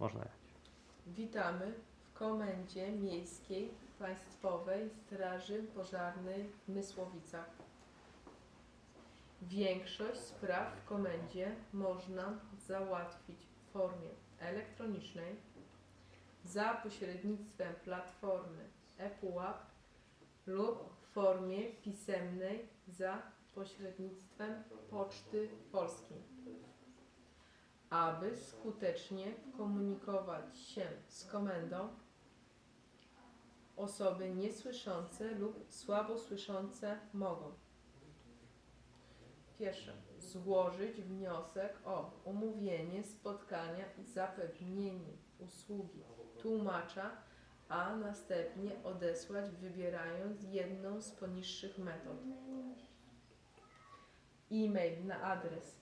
Można jechać. Witamy w Komendzie Miejskiej Państwowej Straży Pożarnej w Mysłowicach. Większość spraw w komendzie można załatwić w formie elektronicznej za pośrednictwem platformy ePUAP lub w formie pisemnej za pośrednictwem Poczty Polskiej. Aby skutecznie komunikować się z komendą, osoby niesłyszące lub słabosłyszące mogą Pierwsze. Złożyć wniosek o umówienie spotkania i zapewnienie usługi tłumacza, a następnie odesłać wybierając jedną z poniższych metod. E-mail na adres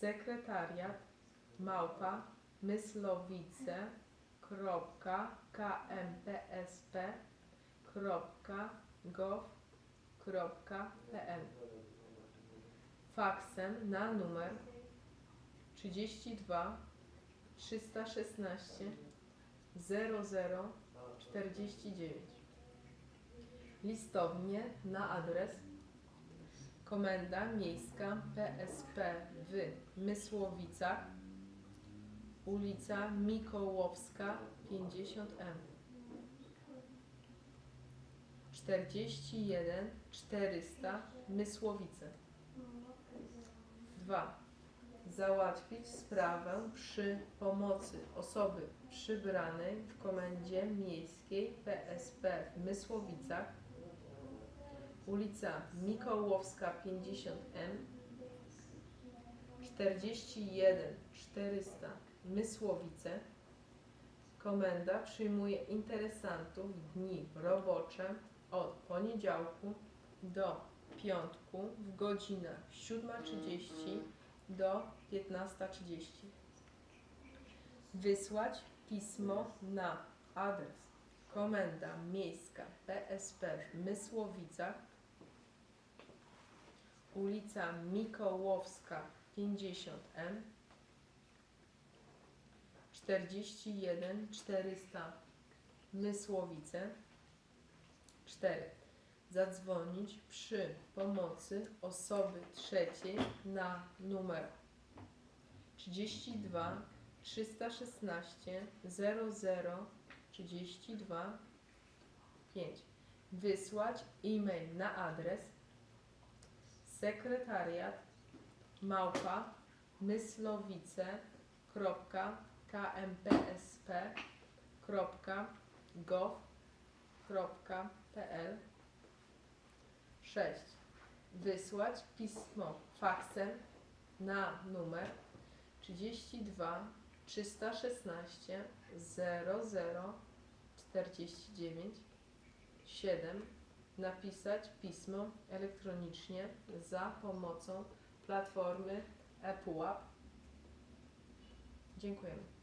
sekretariat małpa myslowice.kmpsp.gov.pl Faksem na numer 32 316 00 49 Listownie na adres Komenda Miejska PSP w Mysłowicach, ulica Mikołowska 50M. 41 400 Mysłowice. 2. Załatwić sprawę przy pomocy osoby przybranej w Komendzie Miejskiej PSP w Mysłowicach ulica Mikołowska 50M 41 400 Mysłowice. Komenda przyjmuje interesantów dni robocze od poniedziałku do piątku w godzinach 7.30 do 15.30 Wysłać pismo na adres Komenda Miejska PSP w Mysłowicach ulica Mikołowska 50M 41 400 Mysłowice 4. Zadzwonić przy pomocy osoby trzeciej na numer 32 316 00 32 5. Wysłać e-mail na adres sekretariat małpa myslowice.kmpsp.gov.pl 6. Wysłać pismo faksem na numer 32 316 00 49 7 napisać pismo elektronicznie za pomocą platformy ePUAP. Dziękujemy.